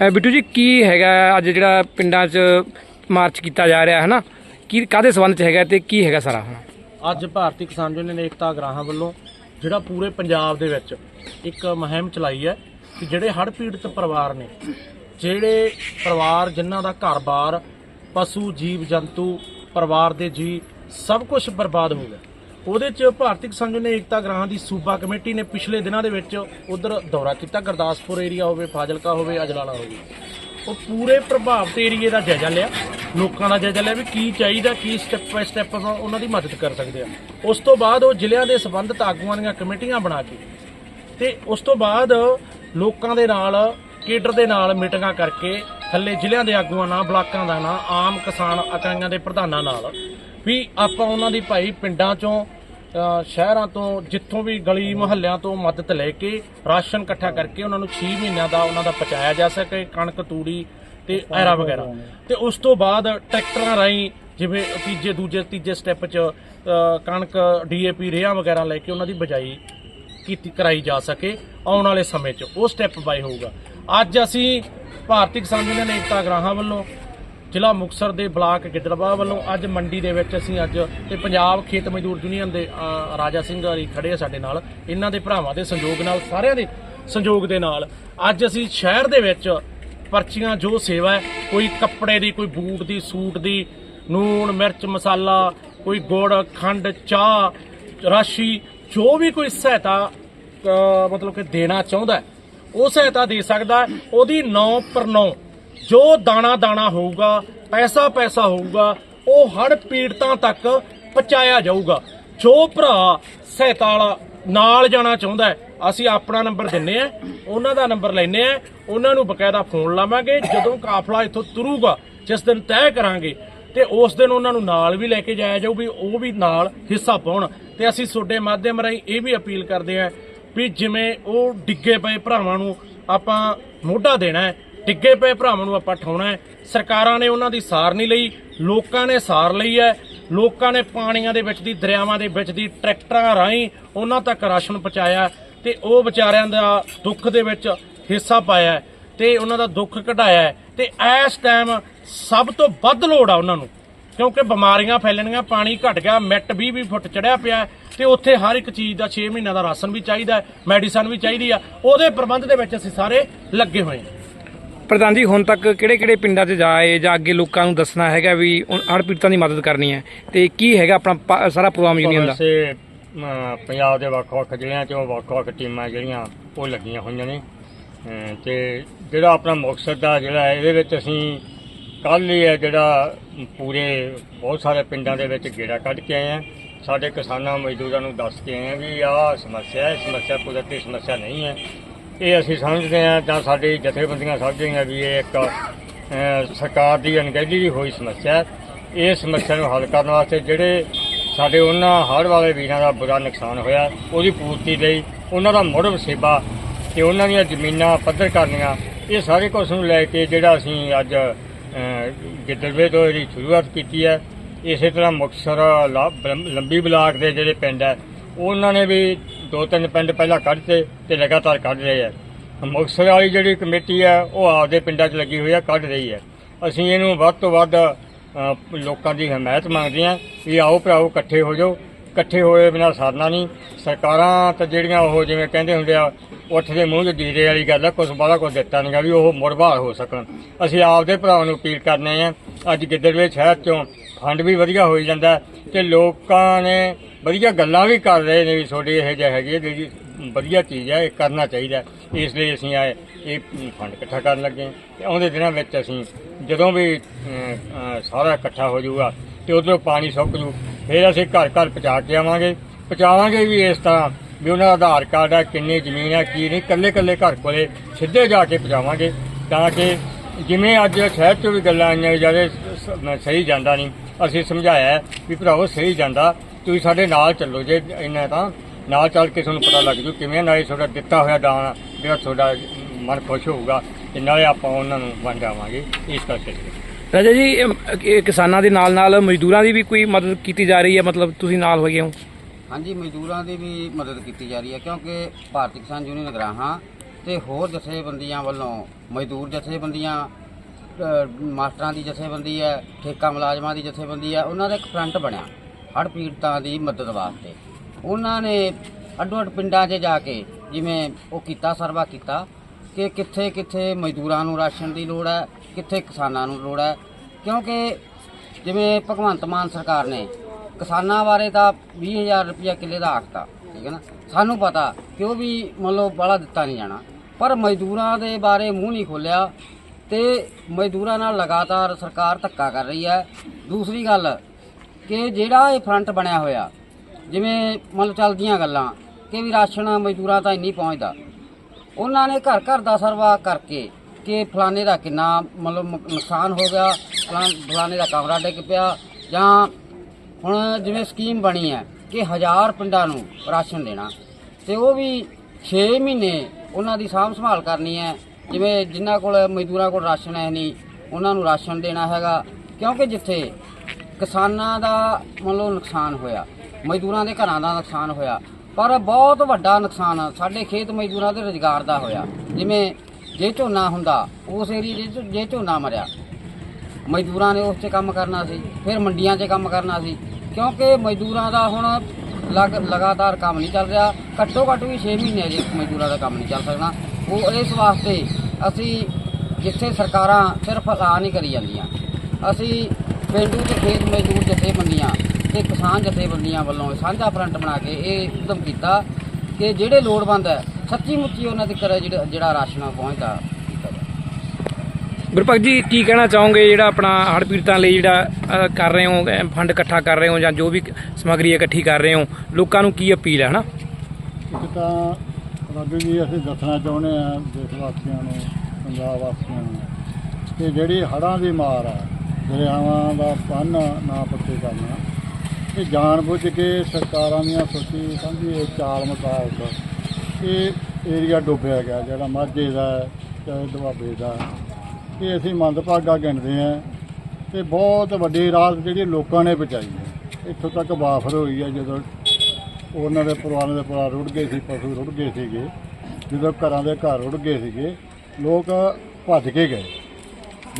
ਅ, ਬਿੱਟੂ ਜੀ ਕੀ ਹੈਗਾ ਅੱਜ ਜਿਹੜਾ ਪਿੰਡਾਂ 'ਚ ਮਾਰਚ ਕੀਤਾ ਜਾ ਰਿਹਾ ਹੈ ਨਾ ਕੀ ਕਾਦੇ ਸੰਬੰਧ 'ਚ ਹੈਗਾ ਤੇ ਕੀ ਹੈਗਾ ਸਾਰਾ? ਅੱਜ ਭਾਰਤੀ ਕਿਸਾਨ ਯੂਨੀਅਨ ਏਕਤਾ ਗਰਾਹਾਂ ਵੱਲੋਂ ਜਿਹੜਾ ਪੂਰੇ ਪੰਜਾਬ ਦੇ ਵਿੱਚ ਇੱਕ ਮੁਹਿੰਮ ਚਲਾਈ ਹੈ ਕਿ ਜਿਹੜੇ ਹੜ੍ਹ ਪੀੜਤ ਪਰਿਵਾਰ ਨੇ ਜਿਹੜੇ ਪਰਿਵਾਰ ਜਿਨ੍ਹਾਂ ਦਾ ਘਰ-ਬਾਰ ਪਸ਼ੂ ਜੀਵ ਜੰਤੂ ਪਰਿਵਾਰ ਦੇ ਜੀ ਸਭ ਕੁਝ ਬਰਬਾਦ ਹੋ ਗਿਆ। ਉਹਦੇ ਚ ਭਾਰਤੀ ਕਿਸਾਨ ਯੂਨੀਅਨ ਏਕਤਾ ਗਰਾਹਾਂ ਦੀ ਸੂਬਾ ਕਮੇਟੀ ਨੇ ਪਿਛਲੇ ਦਿਨਾਂ ਦੇ ਵਿੱਚ ਉਧਰ ਦੌਰਾ ਕੀਤਾ। ਗੁਰਦਾਸਪੁਰ ਏਰੀਆ ਹੋਵੇ, ਫਾਜ਼ਿਲਕਾ ਹੋਵੇ, ਅਜਲਾਲਾ ਹੋਵੇ। ਉਹ ਪੂਰੇ ਪ੍ਰਭਾਵਿਤ ਏਰੀਏ ਦਾ ਜਾਇਜ਼ਾ ਲਿਆ। ਲੋਕਾਂ ਦਾ ਜਾਇਜ਼ਾ ਲਿਆ ਵੀ ਕੀ ਚਾਹੀਦਾ, ਕੀ ਸਟੈਪ ਬਾਈ ਸਟੈਪ ਉਹਨਾਂ ਦੀ ਮਦਦ ਕਰ ਸਕਦੇ ਆ ਉਸ ਤੋਂ ਬਾਅਦ ਉਹ ਜ਼ਿਲ੍ਹਿਆਂ ਦੇ ਸੰਬੰਧਿਤ ਆਗੂਆਂ ਦੀਆਂ ਕਮੇਟੀਆਂ ਬਣਾ ਕੇ ਤੇ ਉਸ ਤੋਂ ਬਾਅਦ ਲੋਕਾਂ ਦੇ ਨਾਲ, ਕੇਡਰ ਦੇ ਨਾਲ ਮੀਟਿੰਗਾਂ ਕਰਕੇ ਥੱਲੇ ਜ਼ਿਲ੍ਹਿਆਂ ਦੇ ਆਗੂਆਂ ਨਾਲ, ਬਲਾਕਾਂ ਦਾ ਨਾਲ ਆਮ ਕਿਸਾਨ ਇਕਾਈਆਂ ਦੇ ਪ੍ਰਧਾਨਾਂ ਨਾਲ ਵੀ ਆਪਾਂ ਉਹਨਾਂ ਦੀ ਭਾਈ ਪਿੰਡਾਂ ਚੋਂ ਸ਼ਹਿਰਾਂ ਤੋਂ ਜਿੱਥੋਂ ਵੀ ਗਲੀ ਮੁਹੱਲਿਆਂ ਤੋਂ ਮਦਦ ਲੈ ਕੇ ਰਾਸ਼ਨ ਇਕੱਠਾ ਕਰਕੇ ਉਹਨਾਂ ਨੂੰ 6 ਮਹੀਨਿਆਂ ਦਾ ਉਹਨਾਂ ਦਾ ਪਹੁੰਚਾਇਆ ਜਾ ਸਕੇ ਕਣਕ ਤੂੜੀ ਤੇ ਐਰਾ ਵਗੈਰਾ। ਤੇ ਉਸ ਤੋਂ ਬਾਅਦ ਟਰੈਕਟਰਾਂ ਰਾਹੀਂ ਜਿਵੇਂ ਤੀਜੇ ਦੂਜੇ ਤੀਜੇ ਸਟੈਪ 'ਚ ਕਣਕ ਡੀਏਪੀ ਰੇਹਾਂ ਵਗੈਰਾ ਲੈ ਕੇ ਉਹਨਾਂ ਦੀ ਬਜਾਈ ਕੀਤੀ ਕਰਾਈ ਜਾ ਸਕੇ ਆਉਣ ਵਾਲੇ ਸਮੇਂ 'ਚ। ਉਹ ਸਟੈਪ ਬਾਈ ਹੋਊਗਾ। ਅੱਜ ਅਸੀਂ ਭਾਰਤੀ ਕਿਸਾਨ ਯੂਨੀਅਨ ਏਕਤਾ ਗਰਾਹਾਂ ਵੱਲੋਂ ਜ਼ਿਲ੍ਹਾ ਮੁਕਤਸਰ ਦੇ ਬਲਾਕ ਗਿੱਦੜਬਾਹ ਵੱਲੋਂ ਅੱਜ ਮੰਡੀ ਦੇ ਵਿੱਚ ਅਸੀਂ ਅੱਜ ਤੇ ਪੰਜਾਬ ਖੇਤ ਮਜ਼ਦੂਰ ਯੂਨੀਅਨ ਦੇ ਰਾਜਾ ਸਿੰਘ ਹਰੀ ਖੜੇ ਆ ਸਾਡੇ ਨਾਲ। ਇਹਨਾਂ ਦੇ ਭਰਾਵਾਂ ਦੇ ਸੰਯੋਗ ਨਾਲ, ਸਾਰਿਆਂ ਦੇ ਸੰਯੋਗ ਦੇ ਨਾਲ ਅੱਜ ਅਸੀਂ ਸ਼ਹਿਰ ਦੇ ਵਿੱਚ ਪਰਚੀਆਂ, ਜੋ ਸੇਵਾ ਹੈ, ਕੋਈ ਕੱਪੜੇ ਦੀ, ਕੋਈ ਬੂਟ ਦੀ, ਸੂਟ ਦੀ ਨੂਣ ਮਿਰਚ, ਮਸਾਲਾ, ਕੋਈ ਗੁੜ, ਖੰਡ, ਚਾਹ, ਰਾਸ਼ੀ, ਜੋ ਵੀ ਕੋਈ ਸਹਾਇਤਾ ਮਤਲਬ ਕਿ ਦੇਣਾ ਚਾਹੁੰਦਾ ਉਹ ਸਹਾਇਤਾ ਦੇ ਸਕਦਾ ਉਹਦੀ 9 ਪਰ 9 ਜੋ ਦਾਣਾ ਦਾਣਾ ਹੋਊਗਾ, ਪੈਸਾ ਪੈਸਾ ਹੋਊਗਾ, ਉਹ ਹੜ ਪੀੜਤਾਂ ਤੱਕ ਪਹੁੰਚਾਇਆ ਜਾਊਗਾ। ਜੋ ਭਰਾ ਸਹਾਇਤਾ ਨਾਲ ਜਾਣਾ ਚਾਹੁੰਦਾ ਅਸੀਂ ਆਪਣਾ ਨੰਬਰ ਦਿੰਨੇ ਆ, ਉਹਨਾਂ ਦਾ ਨੰਬਰ ਲੈਨੇ ਆ, ਉਹਨਾਂ ਨੂੰ ਬਕਾਇਦਾ ਫੋਨ ਲਾਵਾਂਗੇ, ਜਦੋਂ ਕਾਫਲਾ ਇੱਥੋਂ ਤੁਰੂਗਾ, ਜਿਸ ਦਿਨ ਤੈਅ ਕਰਾਂਗੇ, ਤੇ ਉਸ ਦਿਨ ਉਹਨਾਂ ਨੂੰ ਨਾਲ ਵੀ ਲੈ ਕੇ ਜਾਇਆ ਜਾਊ, ਵੀ ਉਹ ਵੀ ਨਾਲ ਹਿੱਸਾ ਪਾਉਣ। ਤੇ ਅਸੀਂ ਤੁਹਾਡੇ ਮਾਧਿਅਮ ਰਾਹੀਂ ਇਹ ਵੀ ਅਪੀਲ ਕਰਦੇ ਹਾਂ ਵੀ ਜਿਵੇਂ ਉਹ ਡਿੱਗੇ ਪਏ ਭਰਾਵਾਂ ਨੂੰ ਆਪਾਂ ਮੋਢਾ ਦੇਣਾ ਹੈ ਡਿੱਗੇ ਪਏ ਭਰਾਵਾਂ ਨੂੰ ਆਪਾਂ ਠਾਉਣਾ ਹੈ। ਸਰਕਾਰਾਂ ਨੇ ਉਹਨਾਂ ਦੀ ਸਾਰ ਨਹੀਂ ਲਈ, ਲੋਕਾਂ ਨੇ ਸਾਰ ਲਈ ਹੈ। ਲੋਕਾਂ ਨੇ ਪਾਣੀਆਂ ਦੇ ਵਿੱਚ ਦੀ, ਦਰਿਆਵਾਂ ਦੇ ਵਿੱਚ ਦੀ, ਟਰੈਕਟਰਾਂ ਰਾਹੀਂ ਉਹਨਾਂ ਤੱਕ ਰਾਸ਼ਨ ਪਹੁੰਚਾਇਆ ਤੇ ਉਹ ਵਿਚਾਰਿਆਂ ਦਾ ਦੁੱਖ ਦੇ ਵਿੱਚ ਹਿੱਸਾ ਪਾਇਆ ਹੈ ਤੇ ਉਹਨਾਂ ਦਾ ਦੁੱਖ ਘਟਾਇਆ ਹੈ ਤੇ ਇਸ ਟਾਈਮ ਸਭ ਤੋਂ ਵੱਧ ਲੋੜ ਆ ਉਹਨਾਂ ਨੂੰ, ਕਿਉਂਕਿ ਬਿਮਾਰੀਆਂ ਫੈਲਣੀਆਂ ਪਾਣੀ ਘਟ ਗਿਆ, ਮਿੱਟ 20 20 ਫੁੱਟ ਚੜਿਆ ਪਿਆ ਹੈ ਤੇ ਉੱਥੇ ਹਰ ਇੱਕ ਚੀਜ਼ ਦਾ 6 ਮਹੀਨਿਆਂ ਦਾ ਰਾਸ਼ਨ ਵੀ ਚਾਹੀਦਾ ਮੈਡੀਸਨ ਵੀ ਚਾਹੀਦੀ ਆ। ਉਹਦੇ ਪ੍ਰਬੰਧ ਦੇ ਵਿੱਚ ਅਸੀਂ ਸਾਰੇ ਲੱਗੇ ਹੋਏ ਹਾਂ। ਪ੍ਰਧਾਨ ਜੀ ਹੁਣ ਤੱਕ ਕਿਹੜੇ ਕਿਹੜੇ ਪਿੰਡਾਂ 'ਚ ਜਾਏ ਜਾਂ ਅੱਗੇ ਲੋਕਾਂ ਨੂੰ ਦੱਸਣਾ ਹੈਗਾ ਵੀ ਹੜ ਪੀੜਤਾਂ ਦੀ ਮਦਦ ਕਰਨੀ ਹੈ? ਤੇ ਕੀ ਹੈਗਾ ਆਪਣਾ ਪ- ਸਾਰਾ ਪ੍ਰੋਗਰਾਮ ਯੂਨੀਅਨ ਦਾ? ਵੈਸੇ ਅਮ, ਪੰਜਾਬ ਦੇ ਵੱਖ-ਵੱਖ ਜ਼ਿਲ੍ਹਿਆਂ ਚੋਂ ਵੱਖ-ਵੱਖ ਟੀਮਾਂ ਜਿਹੜੀਆਂ ਉਹ ਲੱਗੀਆਂ ਹੋਈਆਂ ਨੇ। ਅਮ, ਤੇ ਜਿਹੜਾ ਆਪਣਾ ਮੁਕਤਸਰ ਦਾ ਜਿਹੜਾ ਹੈ, ਇਹਦੇ ਵਿੱਚ ਅਸੀਂ ਕੱਲ੍ਹ ਹੀ ਹੈ ਜਿਹੜਾ ਪੂਰੇ ਬਹੁਤ ਸਾਰੇ ਪਿੰਡਾਂ ਦੇ ਵਿੱਚ ਗੇੜਾ ਕੱਢ ਕੇ ਆਏ ਆ ਸਾਡੇ ਕਿਸਾਨਾਂ ਮਜ਼ਦੂਰਾਂ ਨੂੰ ਦੱਸ ਕੇ ਆਏ ਆ ਵੀ ਆਹ ਸਮੱਸਿਆ ਹੈ ਸਮੱਸਿਆ ਕੁਦਰਤੀ ਸਮੱਸਿਆ ਨਹੀਂ ਹੈ। ਇਹ ਅਸੀਂ ਸਮਝਦੇ ਹਾਂ ਜਾਂ ਸਾਡੀ ਜਥੇਬੰਦੀਆਂ ਸਮਝਦੀਆਂ ਵੀ ਇਹ ਇੱਕ ਅਮ, ਸਰਕਾਰ ਦੀ ਅਣਗਹਿਲੀ ਦੀ ਹੋਈ ਸਮੱਸਿਆ ਹੈ। ਇਹ ਸਮੱਸਿਆ ਨੂੰ ਹੱਲ ਕਰਨ ਵਾਸਤੇ ਜਿਹੜੇ ਸਾਡੇ ਉਹਨਾਂ ਹੜ੍ਹ ਵਾਲੇ ਵੀਰਾਂ ਦਾ ਬੁਰਾ ਨੁਕਸਾਨ ਹੋਇਆ ਉਹਦੀ ਪੂਰਤੀ ਲਈ ਉਹਨਾਂ ਦਾ ਮੁੜ ਵਸੇਬਾ ਤੇ ਉਹਨਾਂ ਦੀਆਂ ਜ਼ਮੀਨਾਂ ਪੱਧਰ ਕਰਨੀਆਂ ਇਹ ਸਾਰੇ ਕੁਝ ਨੂੰ ਲੈ ਕੇ ਜਿਹੜਾ ਅਸੀਂ ਅੱਜ ਅਹ, ਗਿੱਦੜਵੇ ਤੋਂ ਇਹਦੀ ਸ਼ੁਰੂਆਤ ਕੀਤੀ ਹੈ। ਇਸੇ ਤਰ੍ਹਾਂ ਮੁਕਤਸਰ ਲਾ- ਬਲੰ- ਲੰਬੀ ਬਲਾਕ ਦੇ ਜਿਹੜੇ ਪਿੰਡ ਹੈ ਉਹਨਾਂ ਨੇ ਵੀ ਦੋ ਤਿੰਨ ਪਿੰਡ ਪਹਿਲਾਂ ਕੱਢਤੇ ਤੇ ਲਗਾਤਾਰ ਕੱਢ ਰਹੇ ਆ। ਮੁਕਤਸਰ ਵਾਲੀ ਜਿਹੜੀ ਕਮੇਟੀ ਹੈ ਉਹ ਆਪਦੇ ਪਿੰਡਾਂ 'ਚ ਲੱਗੀ ਹੋਈ ਆ, ਕੱਢ ਰਹੀ ਹੈ ਅਸੀਂ ਇਹਨੂੰ ਵੱਧ ਤੋਂ ਵੱਧ ਲੋਕਾਂ ਦੀ ਹਮਾਇਤ ਮੰਗਦੇ ਹਾਂ ਵੀ ਆਓ ਭਰਾਓ, ਇਕੱਠੇ ਹੋ ਜਾਓ। ਇਕੱਠੇ ਹੋਏ ਬਿਨਾਂ ਸਰਨਾ ਨਹੀਂ। ਸਰਕਾਰਾਂ ਤਾਂ ਜਿਹੜੀਆਂ ਉਹ ਜਿਵੇਂ ਕਹਿੰਦੇ ਹੁੰਦੇ ਆ, ਉੱਠ ਦੇ ਮੂੰਹ 'ਚ ਜੀਰੇ ਵਾਲੀ ਗੱਲ ਆ ਕੁਝ ਬਾਹਲਾ ਕੁਝ ਦਿੱਤਾ ਨਹੀਂਗਾ ਵੀ ਉਹ ਮੁੜਬਾਰ ਹੋ ਸਕਣ। ਅਸੀਂ ਆਪਦੇ ਭਰਾਵਾਂ ਨੂੰ ਅਪੀਲ ਕਰਨੇ ਆ, ਅੱਜ ਗਿੱਦੜਵੇ ਸ਼ਹਿਰ 'ਚੋਂ ਫੰਡ ਵੀ ਵਧੀਆ ਹੋਈ ਜਾਂਦਾ ਹੈ ਤੇ ਲੋਕਾਂ ਨੇ ਵਧੀਆ ਗੱਲਾਂ ਵੀ ਕਰ ਰਹੇ ਨੇ ਵੀ ਤੁਹਾਡੀ ਇਹ ਜਿਹੇ ਹੈਗੇ ਹੈ ਜਿਹੜੀ ਵਧੀਆ ਚੀਜ਼ ਹੈ ਇਹ ਕਰਨਾ ਚਾਹੀਦਾ। ਇਸ ਲਈ ਅਸੀਂ ਆਏ, ਇਹ ਫੰਡ ਇਕੱਠਾ ਕਰਨ ਲੱਗੇ ਹਾਂ। ਤੇ ਆਉਂਦੇ ਦਿਨਾਂ ਵਿੱਚ ਅਸੀਂ ਜਦੋਂ ਵੀ ਸਾਰਾ ਇਕੱਠਾ ਹੋ ਜਾਊਗਾ ਤੇ ਉਧਰੋਂ ਪਾਣੀ ਸੁੱਕ ਜੂ, ਫਿਰ ਅਸੀਂ ਘਰ ਘਰ ਪਹੁੰਚਾ ਕੇ ਆਵਾਂਗੇ। ਪਹੁੰਚਾਵਾਂਗੇ ਵੀ ਇਸ ਤਰ੍ਹਾਂ ਵੀ ਉਹਨਾਂ ਦਾ ਆਧਾਰ ਕਾਰਡ ਹੈ ਕਿੰਨੀ ਜ਼ਮੀਨ ਹੈ ਕੀ ਨਹੀਂ ਕੱਲੇ ਕੱਲੇ ਘਰ ਕੋਲੇ ਸਿੱਧੇ ਜਾ ਕੇ ਪਹੁੰਚਾਵਾਂਗੇ ਤਾਂ ਕਿ ਜਿਵੇਂ ਅੱਜ ਸ਼ਹਿਰ 'ਚ ਵੀ ਗੱਲਾਂ ਆਈਆਂ ਜ਼ਿਆਦਾ ਸਹੀ ਜਾਂਦਾ ਨਹੀਂ, ਅਸੀਂ ਸਮਝਾਇਆ ਵੀ ਭਰਾਵੋ ਸਹੀ ਜਾਂਦਾ ਤੁਸੀਂ ਸਾਡੇ ਨਾਲ ਚੱਲੋ ਜੇ ਇੰਨਾ ਤਾਂ ਨਾਲ ਚੱਲ ਕੇ ਤੁਹਾਨੂੰ ਪਤਾ ਲੱਗ ਜੂ ਕਿਵੇਂ ਨਾਲੇ ਤੁਹਾਡਾ ਦਿੱਤਾ ਹੋਇਆ ਦਾਨ ਜਿਹੜਾ ਤੁਹਾਡਾ ਮਨ ਖੁਸ਼ ਹੋਊਗਾ ਤੇ ਨਾਲੇ ਆਪਾਂ ਉਹਨਾਂ ਨੂੰ ਵੰਡਾਵਾਂਗੇ ਇਸ ਕਰਕੇ। ਰਾਜਾ ਜੀ ਇਹ- ਇਹ ਕਿਸਾਨਾਂ ਦੇ ਨਾਲ ਨਾਲ ਮਜ਼ਦੂਰਾਂ ਦੀ ਵੀ ਕੋਈ ਮਦਦ ਕੀਤੀ ਜਾ ਰਹੀ ਹੈ? ਮਤਲਬ ਤੁਸੀਂ ਨਾਲ ਹੋਏ ਹੋ? ਹਾਂਜੀ ਮਜ਼ਦੂਰਾਂ ਦੀ ਵੀ ਮਦਦ ਕੀਤੀ ਜਾ ਰਹੀ ਹੈ ਕਿਉਂਕਿ ਭਾਰਤੀ ਕਿਸਾਨ ਯੂਨੀਅਨ ਗਰਾਹਾਂ ਤੇ ਹੋਰ ਜਥੇਬੰਦੀਆਂ ਵੱਲੋਂ ਮਜ਼ਦੂਰ ਜਥੇਬੰਦੀਆਂ ਅ, ਮਾਸਟਰਾਂ ਦੀ ਜਥੇਬੰਦੀ ਹੈ ਠੇਕਾ ਮੁਲਾਜ਼ਮਾਂ ਦੀ ਜਥੇਬੰਦੀ ਹੈ ਉਹਨਾਂ ਦਾ ਇੱਕ ਫਰੰਟ ਬਣਿਆ। ਹੜ੍ਹ ਪੀੜਤਾਂ ਦੀ ਮਦਦ ਵਾਸਤੇ। ਉਹਨਾਂ ਨੇ ਅੱਡੋ ਅੱਡ ਪਿੰਡਾਂ 'ਚ ਜਾ ਕੇ ਜਿਵੇਂ ਉਹ ਕੀਤਾ, ਸਰਵਾ ਕੀਤਾ ਕਿ ਕਿੱਥੇ ਕਿੱਥੇ ਮਜ਼ਦੂਰਾਂ ਨੂੰ ਰਾਸ਼ਨ ਦੀ ਲੋੜ ਹੈ, ਕਿੱਥੇ ਕਿਸਾਨਾਂ ਨੂੰ ਲੋੜ ਹੈ। ਕਿਉਂਕਿ ਜਿਵੇਂ ਭਗਵੰਤ ਮਾਨ ਸਰਕਾਰ ਨੇ ਕਿਸਾਨਾਂ ਬਾਰੇ ਤਾਂ 20000 ਰੁਪਇਆ ਕਿੱਲੇ ਦਾ ਆਖਤਾ, ਠੀਕ ਹੈ ਨਾ? ਸਾਨੂੰ ਪਤਾ ਕਿ ਉਹ ਵੀ ਮੰਨ ਲਓ ਬੜਾ ਦਿੱਤਾ ਨਹੀਂ ਜਾਣਾ। ਪਰ ਮਜ਼ਦੂਰਾਂ ਦੇ ਬਾਰੇ ਮੂੰਹ ਨਹੀਂ ਖੋਲਿਆ ਤੇ ਮਜ਼ਦੂਰਾਂ ਨਾਲ ਲਗਾਤਾਰ ਸਰਕਾਰ ਧੱਕਾ ਕਰ ਰਹੀ ਹੈ। ਦੂਸਰੀ ਗੱਲ ਕਿ ਜਿਹੜਾ ਇਹ ਫਰੰਟ ਬਣਿਆ ਹੋਇਆ, ਜਿਵੇਂ ਮੰਨ ਲਓ ਚੱਲਦੀਆਂ ਗੱਲਾਂ, ਕਿ ਵੀ ਰਾਸ਼ਨ ਮਜ਼ਦੂਰਾਂ ਤਾਂ ਇੰਨੀ ਪਹੁੰਚਦਾ। ਉਹਨਾਂ ਨੇ ਘਰ ਘਰ ਦਾ ਸਰਵਾ ਕਰਕੇ ਕਿ ਫਲਾਣੇ ਦਾ ਕਿੰਨਾ ਮਤਲਬ ਨੁਕਸਾਨ ਹੋ ਗਿਆ ਫਲਾਂ- ਫਲਾਣੇ ਦਾ ਕਮਰਾ ਡਿੱਗ ਪਿਆ, ਜਾਂ ਹੁਣ ਜਿਵੇਂ ਸਕੀਮ ਬਣੀ ਹੈ ਕਿ ਹਜ਼ਾਰ ਪਿੰਡਾਂ ਨੂੰ ਰਾਸ਼ਨ ਦੇਣਾ, ਤੇ ਉਹ ਵੀ 6 ਮਹੀਨੇ ਉਹਨਾਂ ਦੀ ਸਾਂਭ ਸੰਭਾਲ ਕਰਨੀ ਹੈ। ਜਿਵੇਂ ਜਿਨ੍ਹਾਂ ਕੋਲ ਮਜ਼ਦੂਰਾਂ ਕੋਲ ਰਾਸ਼ਨ ਹੈ ਨਹੀਂ, ਉਹਨਾਂ ਨੂੰ ਰਾਸ਼ਨ ਦੇਣਾ ਹੈਗਾ, ਕਿਉਂਕਿ ਜਿੱਥੇ ਕਿਸਾਨਾਂ ਦਾ ਮਤਲਬ ਨੁਕਸਾਨ ਹੋਇਆ, ਮਜ਼ਦੂਰਾਂ ਦੇ ਘਰਾਂ ਦਾ ਨੁਕਸਾਨ ਹੋਇਆ, ਪਰ ਬਹੁਤ ਵੱਡਾ ਨੁਕਸਾਨ ਸਾਡੇ ਖੇਤ ਮਜ਼ਦੂਰਾਂ ਦੇ ਰੁਜ਼ਗਾਰ ਦਾ ਹੋਇਆ। ਜਿਵੇਂ ਜੇ ਝੋਨਾ ਹੁੰਦਾ, ਉਸ ਏਰੀਏ 'ਚ ਜੇ ਝੋਨਾ ਮਰਿਆ, ਮਜ਼ਦੂਰਾਂ ਨੇ ਉਸ 'ਚ ਕੰਮ ਕਰਨਾ ਸੀ, ਫਿਰ ਮੰਡੀਆਂ 'ਚ ਕੰਮ ਕਰਨਾ ਸੀ, ਕਿਉਂਕਿ ਮਜ਼ਦੂਰਾਂ ਦਾ ਹੁਣ ਲਗ, ਲਗਾਤਾਰ ਕੰਮ ਨਹੀਂ ਚੱਲ ਰਿਹਾ ਘੱਟੋ ਘੱਟ ਵੀ 6 ਮਹੀਨੇ ਜੇ ਮਜ਼ਦੂਰਾਂ ਦਾ ਕੰਮ ਨਹੀਂ ਚੱਲ ਸਕਣਾ। ਉਹ ਇਸ ਵਾਸਤੇ ਅਸੀਂ ਜਿੱਥੇ ਸਰਕਾਰਾਂ ਸਿਰਫ ਐਲਾਨ ਨਹੀਂ ਕਰੀ ਜਾਂਦੀਆਂ। ਅਸੀਂ ਪਿੰਡੂ ਤੇ ਖੇਤ ਮਜ਼ਦੂਰ ਜਥੇਬੰਦੀਆਂ ਤੇ ਕਿਸਾਨ ਜਥੇਬੰਦੀਆਂ ਵੱਲੋਂ ਸਾਂਝਾ ਫਰੰਟ ਬਣਾ ਕੇ ਇਹ ਉਦਮ ਕੀਤਾ ਕਿ ਜਿਹੜੇ ਲੋੜਵੰਦ ਹੈ ਸੱਚੀ ਮੁੱਚੀ ਉਹਨਾਂ ਤੱਕ ਜਿਹੜਾ ਜਿਹੜਾ ਰਾਸ਼ਨ ਪਹੁੰਚਦਾ। ਗੁਰਪ੍ਰੀਤ ਜੀ ਕੀ ਕਹਿਣਾ ਚਾਹੋਗੇ ਜਿਹੜਾ ਆਪਣਾ ਹੜ੍ਹ ਪੀੜਤਾਂ ਲਈ ਜਿਹੜਾ ਕਰ ਰਹੇ ਹੋ ਫੰਡ ਇਕੱਠਾ ਕਰ ਰਹੇ ਹੋ ਜਾਂ ਜੋ ਵੀ ਸਮੱਗਰੀ ਇਕੱਠੀ ਕਰ ਰਹੇ ਹੋ ਲੋਕਾਂ ਨੂੰ ਕੀ ਅਪੀਲ ਹੈ ਹਨਾ? ਇੱਕ ਤਾਂ ਰੱਬੀ ਜੀ ਅਸੀਂ ਦੱਸਣਾ ਚਾਹੁੰਦੇ ਆ ਦੇਸ਼ ਵਾਸੀਆਂ ਨੂੰ ਪੰਜਾਬ ਵਾਸੀਆਂ ਨੂੰ ਕਿ ਜਿਹੜੀ ਹੜ੍ਹਾਂ ਦੀ ਮਾਰ ਆ ਦਰਿਆਵਾਂ ਦਾ ਪੰਨ ਨਾ ਪੱਕੇ ਕਰਨਾ। ਇਹ ਜਾਣਬੁੱਝ ਕੇ ਸਰਕਾਰਾਂ ਦੀਆਂ ਸੋਚੀ ਸਮਝੀ ਇਹ ਚਾਲ ਮੁਤਾਬਕ ਇਹ ਏਰੀਆ ਡੁੱਬਿਆ ਗਿਆ, ਜਿਹੜਾ ਮਾਝੇ ਦਾ ਚਾਹੇ ਦੁਆਬੇ ਦਾ ਇਹ ਅਸੀਂ ਮੰਦਭਾਗਾ ਗਿਣਦੇ ਆ ਤੇ ਬਹੁਤ ਵੱਡੀ ਰਾਹਤ ਜਿਹੜੀ ਲੋਕਾਂ ਨੇ ਬਚਾਈ ਹੈ। ਇੱਥੋਂ ਤੱਕ ਵਾਫਰ ਹੋਈ ਹੈ ਜਦੋਂ ਉਹਨਾਂ ਦੇ ਪਰਿਵਾਰਾਂ ਦੇ ਪਰਿਵਾਰ ਰੁੜ ਗਏ ਸੀ, ਪਸ਼ੂ ਰੁੜ ਗਏ ਸੀਗੇ। ਜਦੋਂ ਘਰਾਂ ਦੇ ਘਰ ਰੁੜ ਗਏ ਸੀਗੇ, ਲੋਕ ਭੱਜ ਕੇ ਗਏ।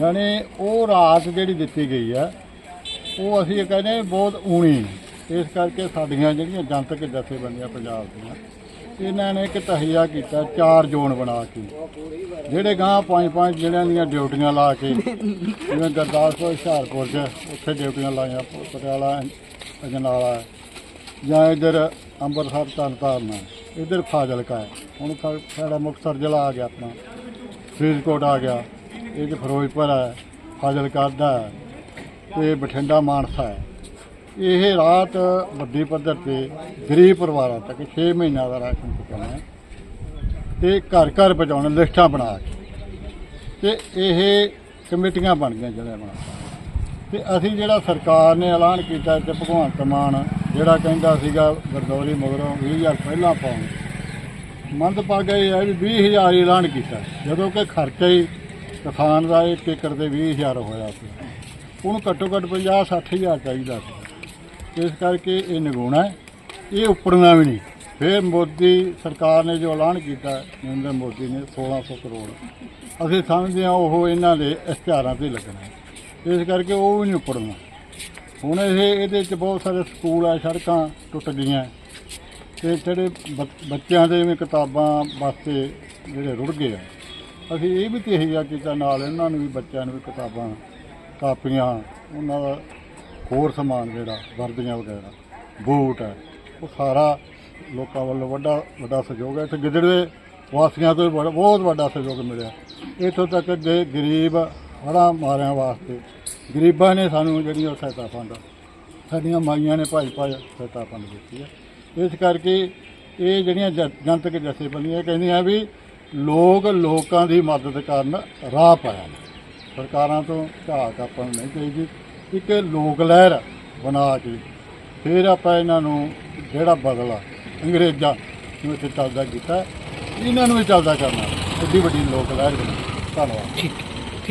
ਯਾਨੀ ਉਹ ਰਾਤ ਜਿਹੜੀ ਦਿੱਤੀ ਗਈ ਆ ਉਹ ਅਸੀਂ ਇਹ ਕਹਿੰਦੇ ਬਹੁਤ ਊਣੀ। ਇਸ ਕਰਕੇ ਸਾਡੀਆਂ ਜਿਹੜੀਆਂ ਜਨਤਕ ਜਥੇਬੰਦੀਆਂ ਪੰਜਾਬ ਦੀਆਂ, ਇਹਨਾਂ ਨੇ ਇੱਕ ਤਹੀਆ ਕੀਤਾ, ਚਾਰ ਜ਼ੋਨ ਬਣਾ ਕੇ। ਜਿਹੜੇ ਗਾਂ ਪੰਜ ਪੰਜ ਜਿਹੜਿਆਂ ਦੀਆਂ ਡਿਊਟੀਆਂ ਲਾ ਕੇ, ਜਿਵੇਂ ਗੁਰਦਾਸਪੁਰ ਹੁਸ਼ਿਆਰਪੁਰ 'ਚ ਉੱਥੇ ਡਿਊਟੀਆਂ ਲਾਈਆਂ, ਪਟਿਆਲਾ, ਅਜਨਾਲਾ, ਜਾਂ ਇਧਰ ਅੰਮ੍ਰਿਤਸਰ, ਤਰਨਤਾਰਨ, ਇਧਰ ਫਾਜ਼ਿਲਕਾ ਹੈ। ਹੁਣ ਸਾਡਾ ਮੁਕਤਸਰ ਜ਼ਿਲ੍ਹਾ ਆ ਗਿਆ ਆਪਣਾ, ਫਰੀਦਕੋਟ ਆ ਗਿਆ। ਇਹ 'ਚ ਫਿਰੋਜ਼ਪੁਰ ਹੈ, ਫਾਜ਼ਿਲਕਾ ਦਾ ਹੈ, ਤੇ ਬਠਿੰਡਾ ਮਾਨਸਾ ਹੈ। ਇਹ ਰਾਤ ਵੱਡੀ ਪੱਧਰ ਤੇ ਗਰੀਬ ਪਰਿਵਾਰਾਂ ਤੱਕ 6 ਮਹੀਨਿਆਂ ਦਾ ਰਾਸ਼ਨ ਪਹੁੰਚਾਉਣਾ ਹੈ ਤੇ ਘਰ ਘਰ ਪਹੁੰਚਾਉਣਾ ਲਿਸਟਾਂ ਬਣਾ ਕੇ ਤੇ ਇਹ ਕਮੇਟੀਆਂ ਬਣ ਗਈਆਂ ਜਿਹੜੇ ਬਣਾ ਤੇ ਅਸੀਂ ਜਿਹੜਾ ਸਰਕਾਰ ਨੇ ਐਲਾਨ ਕੀਤਾ ਤੇ ਭਗਵੰਤ ਮਾਨ, ਜਿਹੜਾ ਕਹਿੰਦਾ ਸੀਗਾ ਗਰਦੌਰੀ ਮਗਰੋਂ 20000 ਪਹਿਲਾਂ ਪਾਉਣ। ਮੰਦਭਾਗਾ ਇਹ ਹੈ ਵੀ 20000 ਐਲਾਨ ਕੀਤਾ। ਜਦੋਂ ਕਿ ਖਰਚਾ ਹੀ ਕਿਸਾਨ ਦਾ ਇੱਕ ਏਕੜ ਦੇ 20000 ਹੋਇਆ ਸੀ। ਉਹਨੂੰ ਘੱਟੋ ਘੱਟ 50 60000 ਚਾਹੀਦਾ ਸੀ। ਇਸ ਕਰਕੇ ਇਹ ਨਿਗਾਉਣਾ ਹੈ। ਇਹ ਉੱਪਰਨਾ ਵੀ ਨਹੀਂ। ਫਿਰ ਮੋਦੀ ਸਰਕਾਰ ਨੇ ਜੋ ਐਲਾਨ ਕੀਤਾ, ਨਰਿੰਦਰ ਮੋਦੀ ਨੇ 1600 ਕਰੋੜ। ਅਸੀਂ ਸਮਝਦੇ ਹਾਂ ਉਹ ਇਹਨਾਂ ਦੇ ਇਸ਼ਤਿਹਾਰਾਂ ਤੇ ਲੱਗਣਾ ਇਸ ਕਰਕੇ ਉਹ ਵੀ ਨਹੀਂ ਉੱਪਰਨਾ। ਹੁਣ ਇਹ, ਇਹਦੇ ਚ ਬਹੁਤ ਸਾਰੇ ਸਕੂਲ ਆ, ਸੜਕਾਂ ਟੁੱਟ ਗਈਆਂ। ਤੇ ਜਿਹੜੇ ਬ- ਬੱਚਿਆਂ ਦੇ ਵੀ ਕਿਤਾਬਾਂ ਵਾਸਤੇ ਜਿਹੜੇ ਰੁੜ ਗਏ ਆ। ਅਸੀਂ ਇਹ ਵੀ ਤੇਹੀਆ ਕੀਤਾ ਨਾਲ ਇਹਨਾਂ ਨੂੰ ਵੀ, ਬੱਚਿਆਂ ਨੂੰ ਵੀ ਕਿਤਾਬਾਂ, ਕਾਪੀਆਂ, ਉਹਨਾਂ ਦਾ ਹੋਰ ਸਮਾਨ ਜਿਹੜਾ, ਵਰਦੀਆਂ ਵਗੈਰਾ, ਬੂਟ ਹੈ, ਉਹ ਸਾਰਾ ਲੋਕਾਂ ਵੱਲੋਂ ਵੱਡਾ ਵੱਡਾ ਸਹਿਯੋਗ ਹੈ। ਇੱਥੇ ਗਿੱਦੜਵੇ ਵਾਸੀਆਂ ਤੋਂ ਵੀ ਬੜਾ- ਬਹੁਤ ਵੱਡਾ ਸਹਿਯੋਗ ਮਿਲਿਆ। ਇੱਥੋਂ ਤੱਕ ਜੇ ਗਰੀਬ ਹੜ੍ਹਾਂ ਮਾਰਿਆਂ ਵਾਸਤੇ, ਗਰੀਬਾਂ ਨੇ ਸਾਨੂੰ ਜਿਹੜੀਆਂ ਉਹ ਸਹਾਇਤਾ ਫੰਡ, ਸਾਡੀਆਂ ਮਾਈਆਂ ਨੇ ਭਾਈ ਭਾਈ ਸਹਾਇਤਾ ਫੰਡ ਦਿੱਤੀ ਹੈ। ਇਸ ਕਰਕੇ ਇਹ ਜਿਹੜੀਆਂ ਜ- ਜਨਤਕ ਜਥੇਬੰਦੀਆਂ ਕਹਿੰਦੀਆਂ ਵੀ ਲੋਕ ਲੋਕਾਂ ਦੀ ਮਦਦ ਕਰਨ ਰਾਹ ਪਾਇਆ ਸਰਕਾਰਾਂ ਤੋਂ ਝਾਕ ਆਪਾਂ ਨੂੰ ਨਹੀਂ ਚਾਹੀਦੀ। ਇੱਕ ਲੋਕ ਲਹਿਰ ਬਣਾ ਕੇ ਫਿਰ ਆਪਾਂ ਇਹਨਾਂ ਨੂੰ ਜਿਹੜਾ ਬਦਲਾ ਅੰਗਰੇਜ਼ਾਂ ਨੂੰ ਇੱਥੇ ਚੱਲਦਾ ਕੀਤਾ, ਇਹਨਾਂ ਨੂੰ ਵੀ ਚੱਲਦਾ ਕਰਨਾ। ਐਡੀ ਵੱਡੀ ਲੋਕ ਲਹਿਰ ਬਣੀ। ਧੰਨਵਾਦ।